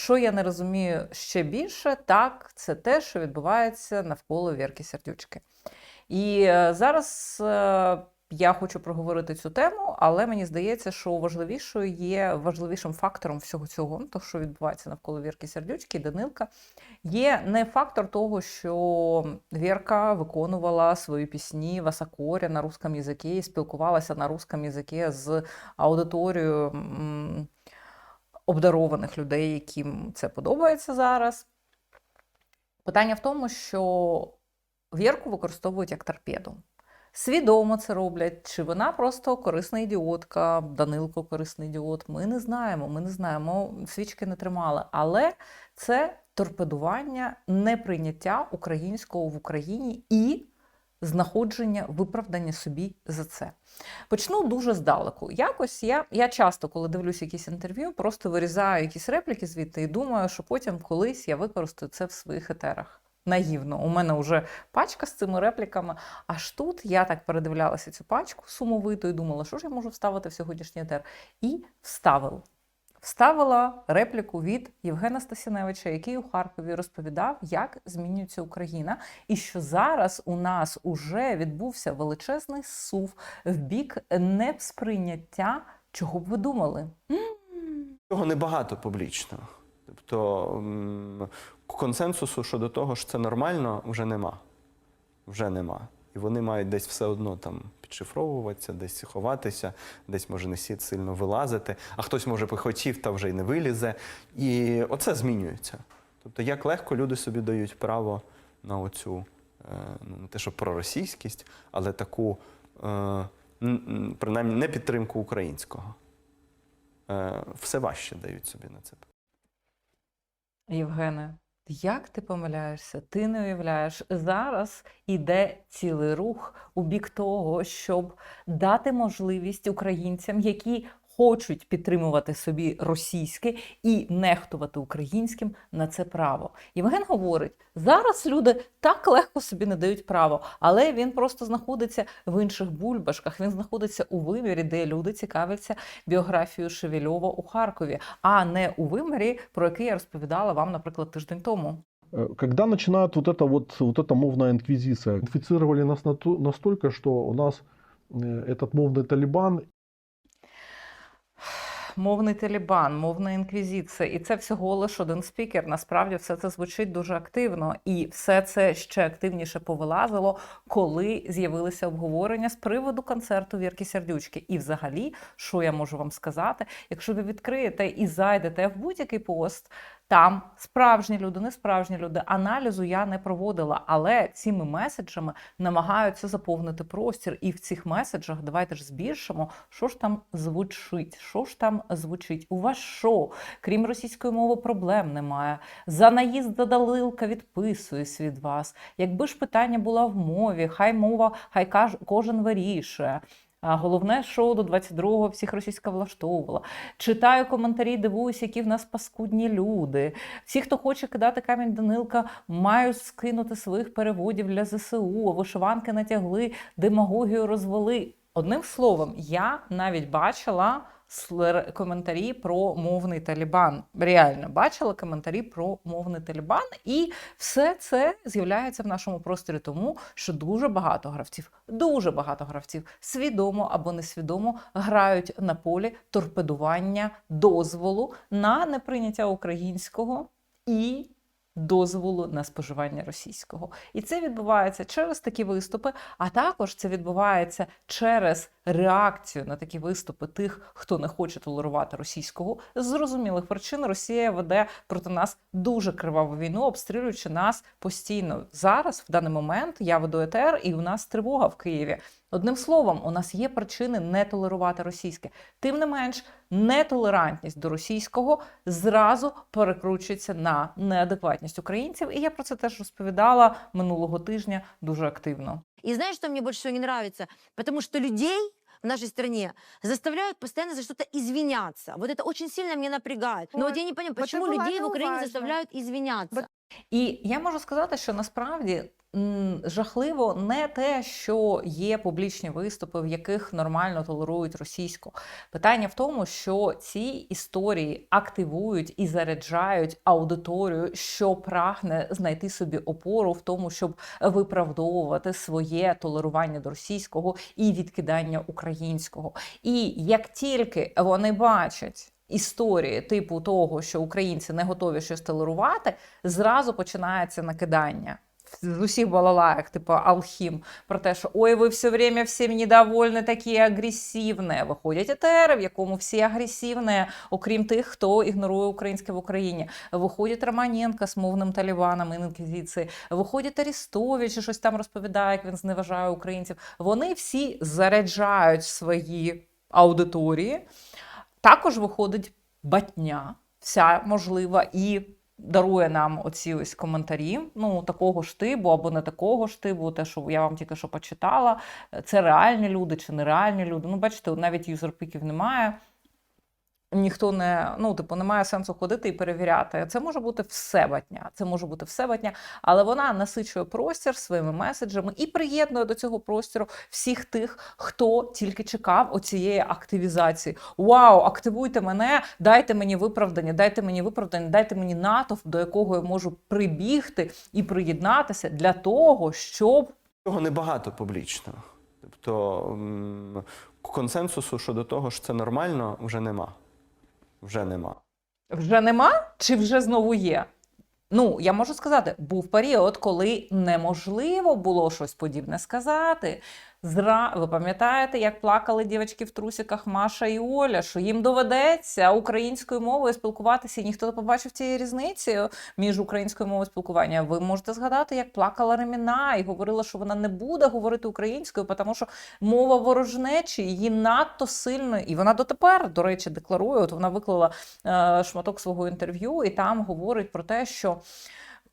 що я не розумію ще більше, так це те, що відбувається навколо Вірки Сердючки. І е, зараз е, я хочу проговорити цю тему, але мені здається, що важливішою є важливішим фактором всього цього, того, що відбувається навколо Вірки Сердючки, Данилка, є не фактор того, що Вірка виконувала свої пісні в Асакорі на русском язикі і спілкувалася на русском язикі з аудиторією обдарованих людей, яким це подобається зараз. Питання в тому, що Вірку використовують як торпеду. Свідомо це роблять, чи вона просто корисна ідіотка, Данилко корисний ідіот. Ми не знаємо, ми не знаємо, свічки не тримали. Але це торпедування неприйняття українського в Україні і знаходження виправдання собі за це. Почну дуже здалеку. Якось я, я часто, коли дивлюсь якісь інтерв'ю, просто вирізаю якісь репліки звідти і думаю, що потім колись я використаю це в своїх етерах. Наївно, у мене вже пачка з цими репліками. Аж тут я так передивлялася цю пачку сумовито і думала, що ж я можу вставити в сьогоднішній етер. І вставила. Вставила репліку від Євгена Стасіневича, який у Харкові розповідав, як змінюється Україна, і що зараз у нас уже відбувся величезний сув в бік несприйняття, чого б ви думали. Цього небагато публічно. Тобто консенсусу щодо того, що це нормально, вже нема. Вже нема. І вони мають десь все одно там підшифровуватися, десь ховатися, десь може не сі- сильно вилазити, а хтось може би хотів та вже й не вилізе. І оце змінюється. Тобто, як легко люди собі дають право на оцю, е, ну, не те, що проросійськість, але таку, е, принаймні, не підтримку українського. Е, Все важче дають собі на це. Євгене, як ти помиляєшся? Ти не уявляєш, зараз іде цілий рух у бік того, щоб дати можливість українцям, які хочуть підтримувати собі російське і нехтувати українським на це право. Євген говорить: зараз люди так легко собі не дають право, але він просто знаходиться в інших бульбашках. Він знаходиться у вимірі, де люди цікавляться біографією Шевельова у Харкові, а не у вимірі, про який я розповідала вам, наприклад, тиждень тому. Э, Когда начинают вот это вот, вот эта мовная инквизиция, инфицировали нас на ту- настолько, что у нас э, этот мовный Талибан Мовний талібан, мовна інквізиція, і це всього лише один спікер. Насправді все це звучить дуже активно, і все це ще активніше повилазило, коли з'явилися обговорення з приводу концерту Вірки Сердючки. І, взагалі, що я можу вам сказати, якщо ви відкриєте і зайдете в будь-який пост. Там справжні люди, не справжні люди. Аналізу я не проводила, але цими меседжами намагаються заповнити простір. І в цих меседжах давайте ж збільшимо, що ж там звучить. Що ж там звучить? У вас що? Крім російської мови, проблем немає. За наїзд задалилка відписуюсь від вас. Якби ж питання було в мові, хай мова, хай кожен вирішує. Головне шоу до 22-го всіх російська влаштовувала. Читаю коментарі, дивуюсь, які в нас паскудні люди. Всі, хто хоче кидати камінь Данилка, мають скинути своїх переводів для ЗСУ, вишиванки натягли, демагогію розвели. Одним словом, я навіть бачила коментарі про мовний Талібан. Реально бачила коментарі про мовний Талібан, і все це з'являється в нашому просторі тому, що дуже багато гравців, дуже багато гравців свідомо або несвідомо грають на полі торпедування дозволу на неприйняття українського і дозволу на споживання російського. І це відбувається через такі виступи, а також це відбувається через реакцію на такі виступи тих, хто не хоче толерувати російського. З зрозумілих причин Росія веде проти нас дуже криваву війну, обстрілюючи нас постійно. Зараз, в даний момент, я веду ЕТР, і у нас тривога в Києві. Одним словом, у нас є причини не толерувати російське. Тим не менш, нетолерантність до російського зразу перекручується на неадекватність українців. І я про це теж розповідала минулого тижня дуже активно. И знаешь, что мне больше всего не нравится? Потому что людей в нашей стране заставляют постоянно за что-то извиняться. Вот это очень сильно меня напрягает. Но Вот. вот я не понимаю, Вот почему это людей в было Украине важно. заставляют извиняться. І я можу сказати, що насправді жахливо не те, що є публічні виступи, в яких нормально толерують російську. Питання в тому, що ці історії активують і заряджають аудиторію, що прагне знайти собі опору в тому, щоб виправдовувати своє толерування до російського і відкидання українського. І як тільки вони бачать. Історії типу того, що українці не готові щось толерувати, зразу починається накидання з усіх балалаєк, типу Алхім, про те, що ой, ви все время всім недовольні, такі агресивні. Виходять етери, в якому всі агресивні, окрім тих, хто ігнорує українське в Україні. Виходить Романенко з мовним талібаном інквізиції. Виходить Арістович, і щось там розповідає, як він зневажає українців. Вони всі заряджають свої аудиторії. Також виходить батня, вся можлива, і дарує нам оці ось коментарі. Ну, такого ж типу або не такого ж типу, те, що я вам тільки що почитала. Це реальні люди чи нереальні люди. Ну, бачите, навіть юзерпіків немає. Ніхто не ну, типу, немає сенсу ходити і перевіряти. Це може бути все батня. Це може бути все батня, але вона насичує простір своїми меседжами і приєднує до цього простору всіх тих, хто тільки чекав оцієї активізації. Вау, активуйте мене, дайте мені виправдання, дайте мені виправдання, дайте мені натовп, до якого я можу прибігти і приєднатися для того, щоб Цього небагато публічно. Тобто консенсусу щодо того, що це нормально, вже нема. Вже нема. Вже нема чи вже знову є? Ну, я можу сказати, був період, коли неможливо було щось подібне сказати. Зра... Ви пам'ятаєте, як плакали дівчатки в трусиках Маша і Оля, що їм доведеться українською мовою спілкуватися, і ніхто не побачив цієї різниці між українською мовою спілкування. Ви можете згадати, як плакала Реміна і говорила, що вона не буде говорити українською, тому що мова ворожнечі її надто сильно, і вона дотепер, до речі, декларує. От вона виклала е, шматок свого інтерв'ю, і там говорить про те, що.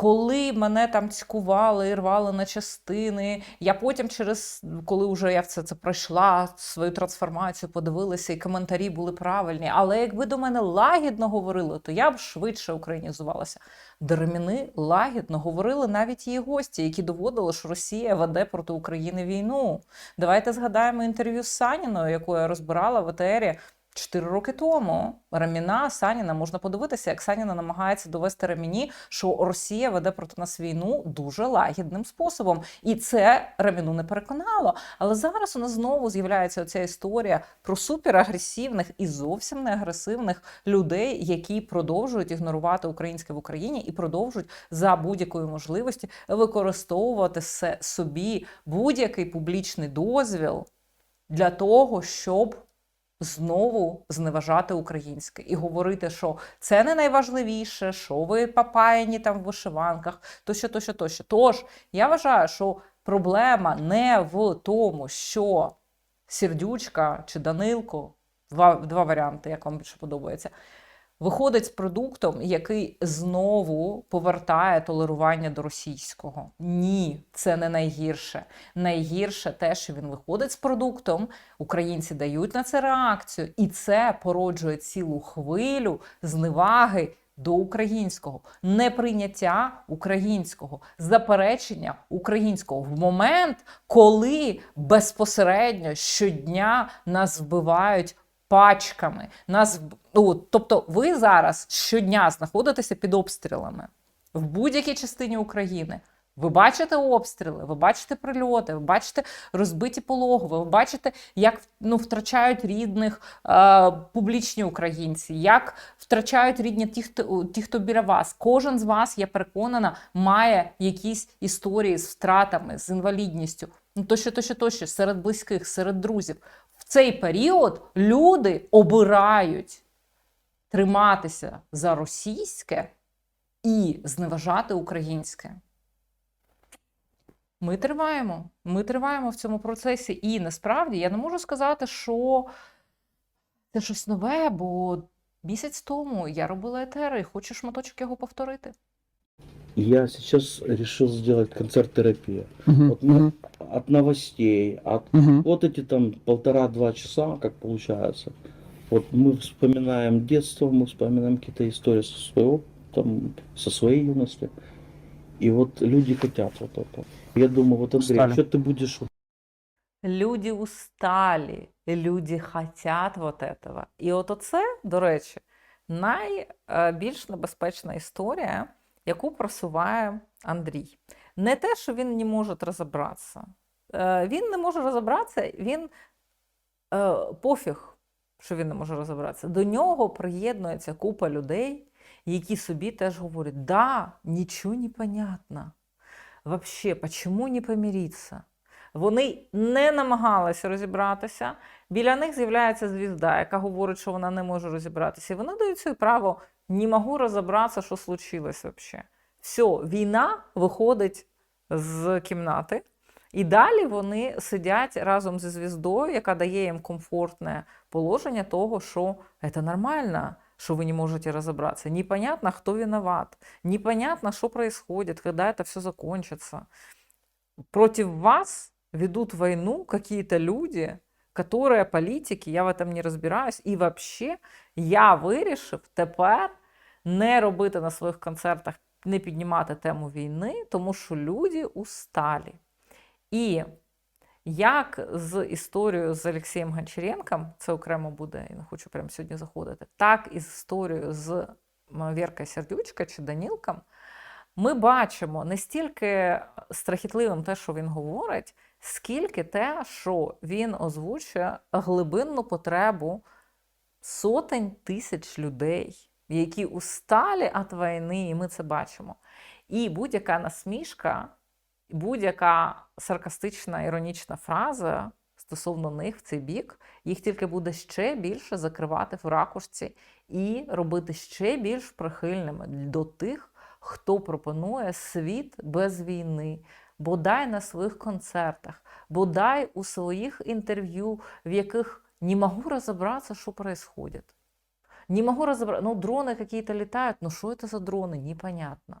Коли мене там цькували і рвали на частини, я потім, через коли вже я все це пройшла, свою трансформацію, подивилася, і коментарі були правильні. Але якби до мене лагідно говорили, то я б швидше українізувалася. До Реміни лагідно говорили навіть її гості, які доводили, що Росія веде проти України війну. Давайте згадаємо інтерв'ю з Саніною, яку я розбирала в ЕТРі Чотири роки тому Раміна Саніна можна подивитися, як Саніна намагається довести Раміні, що Росія веде проти нас війну дуже лагідним способом, і це Раміну не переконало. Але зараз у нас знову з'являється оця історія про суперагресивних і зовсім не агресивних людей, які продовжують ігнорувати українське в Україні і продовжують за будь-якої можливості використовувати собі будь-який публічний дозвіл для того, щоб знову зневажати українське і говорити, що це не найважливіше, що ви папаяні там в вишиванках, тощо, тощо, тощо. Тож я вважаю, що проблема не в тому, що Сердючка чи Данилко, два, два варіанти, як вам більше подобається. Виходить з продуктом, який знову повертає толерування до російського. Ні, це не найгірше. Найгірше те, що він виходить з продуктом, українці дають на це реакцію, і це породжує цілу хвилю зневаги до українського, неприйняття українського, заперечення українського в момент, коли безпосередньо щодня нас вбивають пачками. Нас, ну, тобто, ви зараз щодня знаходитеся під обстрілами в будь-якій частині України. Ви бачите обстріли, ви бачите прильоти, ви бачите розбиті пологови, ви бачите, як ну, втрачають рідних е, публічні українці, як втрачають рідні ті хто, ті, хто біля вас. Кожен з вас, я переконана, має якісь історії з втратами, з інвалідністю. Ну, тощо, тощо, тощо, серед близьких, серед друзів. Цей період люди обирають триматися за російське і зневажати українське. Ми триваємо. Ми триваємо в цьому процесі. І насправді я не можу сказати, що це щось нове, бо місяць тому я робила етери і хочу шматочок його повторити. Я сейчас решил сделать концерт-терапия. Мгм, Вот мы мгм, от новостей, от мгм. вот эти там полтора-два часа, как получается. Вот мы вспоминаем детство, мы вспоминаем какие-то истории со своего, там, со своей юности. И вот люди хотят вот это. Я думаю, вот Андрей, Устали. что ты будешь вот Люди усталі, люди хотять вот этого. І от оце, до речі, найбільш небезпечна історія, яку просуває Андрій. Не те, що він не може розібратися. Е, Він не може розібратися, він е, пофіг, що він не може розібратися. До нього приєднується купа людей, які собі теж говорять: да, нічого не понятно. Вообще, почему не помириться? Вони не намагалися розібратися. Біля них з'являється звізда, яка говорить, що вона не може розібратися. І вони дають собі право не можу розібратися, що случилось взагалі. Все, війна виходить з кімнати, і далі вони сидять разом зі звіздою, яка дає їм комфортне положення того, що це нормально, що ви не можете розібратися. Непонятно, хто виноват, непонятно, що происходит, когда это все закончится. Против вас ведут войну какие-то люди, которые политики, я в этом не розбираюсь. І вообще я вирішив тепер не робити на своїх концертах, не піднімати тему війни, тому що люди усталі. І як з історією з Олексієм Гончаренком, це окремо буде, я не хочу прямо сьогодні заходити, так і з історією з Віркою Сердючка чи Данілком, ми бачимо не стільки страхітливим те, що він говорить, скільки те, що він озвучує глибинну потребу сотень тисяч людей, які усталі від війни, і ми це бачимо. І будь-яка насмішка, будь-яка саркастична іронічна фраза стосовно них в цей бік, їх тільки буде ще більше закривати в ракушці і робити ще більш прихильними до тих, хто пропонує світ без війни, бодай на своїх концертах, бодай у своїх інтерв'ю, в яких не можу розібратися, що происходит. Не могу разобраться. Ну, дрони какие-то літають. Ну, що це за дрони? Непонятно.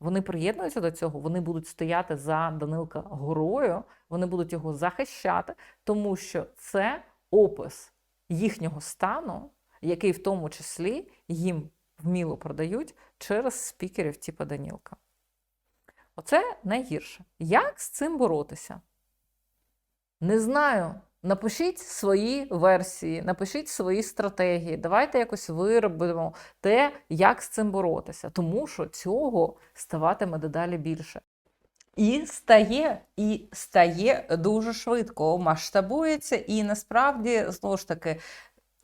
Вони приєднуються до цього, вони будуть стояти за Данилка горою, вони будуть його захищати, тому що це опис їхнього стану, який в тому числі їм вміло продають через спікерів типу Данілка. Оце найгірше. Як з цим боротися? Не знаю. Напишіть свої версії, напишіть свої стратегії. Давайте якось виробимо те, як з цим боротися, тому що цього ставатиме дедалі більше. І стає, і стає дуже швидко, масштабується, і насправді, знову ж таки,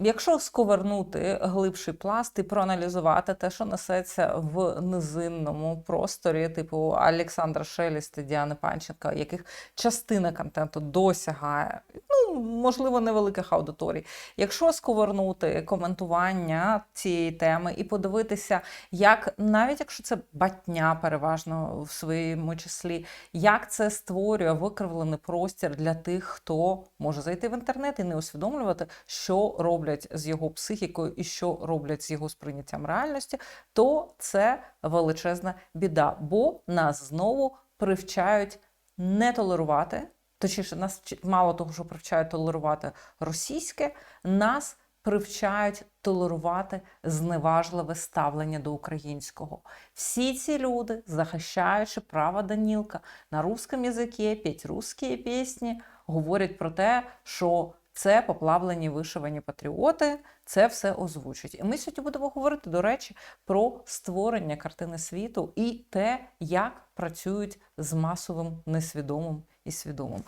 якщо сковернути глибший пласт і проаналізувати те, що несеться в низинному просторі, типу Олександра Шеліста, Діани Панченка, яких частина контенту досягає, ну, можливо, невеликих аудиторій. Якщо сковернути коментування цієї теми і подивитися, як навіть якщо це батня переважно в своєму числі, як це створює викривлений простір для тих, хто може зайти в інтернет і не усвідомлювати, що роблять з його психікою і що роблять з його сприйняттям реальності, то це величезна біда, бо нас знову привчають не толерувати. Точніше, нас мало того, що привчають толерувати російське, нас привчають толерувати зневажливе ставлення до українського. Всі ці люди, захищаючи право Данілка на русском язикі, п'ять русські пісні, говорять про те, що це поплавлені вишивані патріоти, це все озвучить. І ми сьогодні будемо говорити, до речі, про створення картини світу і те, як працюють з масовим несвідомим і свідомим.